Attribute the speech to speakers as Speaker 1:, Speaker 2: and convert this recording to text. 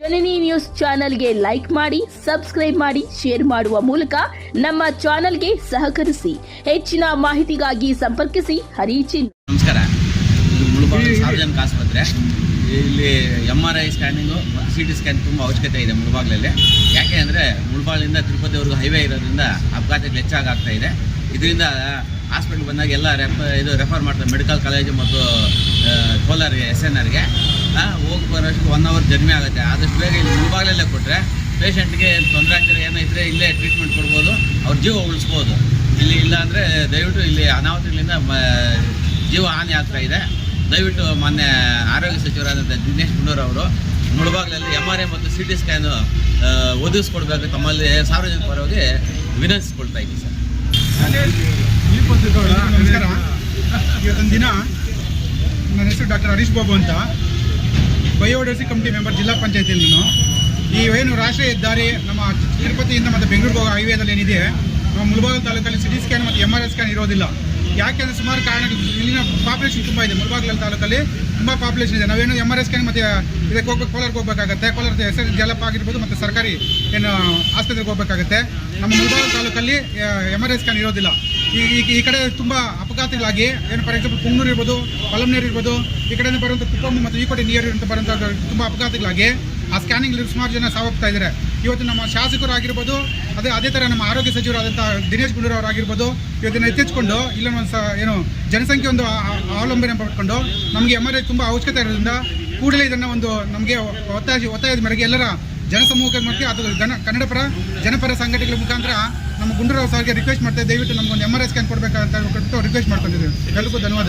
Speaker 1: ಜನನಿ news ಚಾನೆಲ್ಗೆ like ಮಾಡಿ, subscribe ಮಾಡಿ, ಶೇರ್ ಮಾಡುವ ಮೂಲಕ ನಮ್ಮ ಚಾನೆಲ್ಗೆ ಸಹಕರಿಸಿ. ಹೆಚ್ಚಿನ ಮಾಹಿತಿಗಾಗಿ ಸಂಪರ್ಕಿಸಿ. ಹರಿಚಿನ್.
Speaker 2: ನಮಸ್ಕಾರ. ಸಾರ್ವಜನಿಕ ಆಸ್ಪತ್ರೆ. ಇಲ್ಲಿ M R I scanning C T scan ತುಂಬ ಅವಶ್ಯಕತೆ ಇದೆ ಮುಳಬಾಗ್ಲಲ್ಲಿ. ಯಾಕೆ ಅಂದರೆ ಮುಳಬಾಗ್ಲಿಂದ ತಿರುಪತಿವರೆಗೂ ಹೈವೇ ಇರೋದ್ರಿಂದ ಅಪಘಾತಗಳು ಹೆಚ್ಚಾಗ್ತಾ ಇದೆ. ಇದರಿಂದ ಹಾಸ್ಪಿಟ್ಲ್ ಬಂದಾಗ ಎಲ್ಲ ರೆಫ ಇದು ರೆಫರ್ ಮಾಡ್ತಾರೆ ಮೆಡಿಕಲ್ ಕಾಲೇಜು ಮತ್ತು ಕೋಲಾರ್ಗೆ ಎಸ್ ಎನ್ ಆರ್ಗೆ ಹೋಗಿ ಬರೋಷ್ಟು ಒನ್ ಅವರ್ ಜರ್ನಿ ಆಗುತ್ತೆ. ಆದಷ್ಟು ಬೇಗ ಇಲ್ಲಿ ಮುಳಬಾಗಿಲಲ್ಲೇ ಕೊಟ್ಟರೆ ಪೇಷಂಟ್ಗೆ ತೊಂದರೆ ಆಗ್ತಾರೆ ಏನೋ ಇದ್ದರೆ ಇಲ್ಲೇ ಟ್ರೀಟ್ಮೆಂಟ್ ಕೊಡ್ಬೋದು. ಅವ್ರ ಜೀವ ಉಳಿಸ್ಬೋದು. ಇಲ್ಲಿ ಇಲ್ಲ ಅಂದರೆ ದಯವಿಟ್ಟು ಇಲ್ಲಿ ಅನಾಹುತಗಳಿಂದ ಜೀವ ಹಾನಿ ಆಗ್ತಾ ಇದೆ. ದಯವಿಟ್ಟು ಮೊನ್ನೆ ಆರೋಗ್ಯ ಸಚಿವರಾದಂಥ ದಿನೇಶ್ ಗುಂಡೂರ್ ಅವರು ಮುಳಬಾಗ್ಲಲ್ಲಿ ಎಂ ಆರ್ ಐ ಮತ್ತು ಸಿ ಟಿ ಸ್ಕ್ಯಾನು ಒದಗಿಸ್ಕೊಡ್ಬೇಕು. ತಮ್ಮಲ್ಲಿ ಸಾರ್ವಜನಿಕ ಪರವಾಗಿ ವಿನಂತಿಸ್ಕೊಳ್ತಾ ಇದ್ದೀವಿ ಸರ್.
Speaker 3: ನಮಸ್ಕಾರ. ಇವತ್ತೊಂದು ದಿನ ನನ್ನ ಹೆಸರು ಡಾಕ್ಟರ್ ಹರೀಶ್ ಬಾಬು ಅಂತ. ಬಯೋಡೈವರ್ಸಿ ಕಮಿಟಿ ಮೆಂಬರ್ ಜಿಲ್ಲಾ ಪಂಚಾಯತಿಯಲ್ಲಿ ನಾನು ಈ ಏನು ರಾಷ್ಟ್ರೀಯ ಹೆದ್ದಾರಿ ನಮ್ಮ ತಿರುಪತಿಯಿಂದ ಮತ್ತು ಬೆಂಗಳೂರಿಗೆ ಹೋಗೋ ಹೈವೇದಲ್ಲಿ ಏನಿದೆ, ನಮ್ಮ ಮುಳಬಾಗಿಲು ತಾಲೂಕಲ್ಲಿ ಸಿಟಿ ಸ್ಕ್ಯಾನ್ ಮತ್ತು ಎಂ ಆರ್ ಎಸ್ ಸ್ಕ್ಯಾನ್ ಇರೋದಿಲ್ಲ. ಯಾಕೆಂದರೆ ಸುಮಾರು ಕಾರಣಗಳು ಇಲ್ಲಿನ ಪಾಪ್ಯುಲೇಷನ್ ತುಂಬ ಇದೆ. ಮುಳಬಾಗಿಲು ತಾಲೂಕಲ್ಲಿ ತುಂಬ ಪಾಪ್ಯುಲೇಷನ್ ಇದೆ. ನಾವೇನು ಎಂ ಆರ್ ಐ ಸ್ಕ್ಯಾನ್ ಮತ್ತು ಇದಕ್ಕೆ ಹೋಗ್ಬೇಕು ಕೋಲಾರ್ಗೆ ಹೋಗ್ಬೇಕಾಗತ್ತೆ. ಕೋಲಾರದ ಎಸ್ ಜಲಪ್ ಆಗಿರ್ಬೋದು ಮತ್ತು ಸರ್ಕಾರಿ ಏನು ಆಸ್ಪತ್ರೆಗೆ ಹೋಗ್ಬೇಕಾಗತ್ತೆ. ನಮ್ಮ ಮುಳಬಾಗಿಲು ತಾಲೂಕಲ್ಲಿ ಎಂ ಆರ್ ಐ ಸ್ಕ್ಯಾನ್ ಇರೋದಿಲ್ಲ. ಈ ಈ- ಕಡೆ ತುಂಬ ಅಪಘಾತಗಳಾಗಿ, ಏನು ಫಾರ್ ಎಕ್ಸಾಂಪಲ್ ಕುಂಗೂರು ಇರ್ಬೋದು ಪಲಂನೇರು ಇರ್ಬೋದು, ಈ ಕಡೆಯಿಂದ ಬರುವಂಥ ಕುಪ್ಪಮ್ಮ ಮತ್ತು ಈ ಕಡೆ ನಿಯರ್ ಅಂತ ಬರುವಂಥ ತುಂಬ ಅಪಘಾತಗಳಾಗಿ ಆ ಸ್ಕ್ಯಾನಿಂಗ್ ಸುಮಾರು ಜನ ಸಾವಾಗ್ತಾ ಇದ್ದಾರೆ. ಇವತ್ತು ನಮ್ಮ ಶಾಸಕರು ಆಗಿರ್ಬೋದು ಅದೇ ಅದೇ ಥರ ನಮ್ಮ ಆರೋಗ್ಯ ಸಚಿವರಾದಂಥ ದಿನೇಶ್ ಗುಂಡೂರಾವ್ ಅವರಾಗಿರ್ಬೋದು ಇವತ್ತನ್ನು ಎತ್ತೆಚ್ಕೊಂಡು ಇಲ್ಲ ಒಂದು ಏನು ಜನಸಂಖ್ಯೆ ಒಂದು ಅವಲಂಬನೆ ಪಡ್ಕೊಂಡು ನಮಗೆ ಎಂ ಆರ್ ಐ ತುಂಬ ಅವಶ್ಯಕತೆ ಇರೋದ್ರಿಂದ ಕೂಡಲೇ ಇದನ್ನು ಒಂದು ನಮಗೆ ಒತ್ತಾಯ ಒತ್ತಾಯದ ಮೇರೆಗೆ ಎಲ್ಲರ ಜನಸಮೂಹದ ಮಾಡ್ತೀವಿ ಅದು ಜನ ಕನ್ನಡ ಪರ ಜನಪರ ಸಂಘಟನೆಗಳ ಮುಖಾಂತರ ನಮ್ಮ ಗುಂಡೂರಾವ್ ಸರ್ಗೆ ರಿಕ್ವೆಸ್ಟ್ ಮಾಡ್ತೇವೆ ದಯವಿಟ್ಟು ನಮ್ಗೊಂದು ಎಂ ಆರ್ ಐ ಸ್ಕ್ಯಾನ್ ಕೊಡಬೇಕಂತ ರಿಕ್ವೆಸ್ಟ್ ಮಾಡ್ಕೊಂಡಿದ್ದೀವಿ. ಎಲ್ಲರಿಗೂ ಧನ್ಯವಾದ.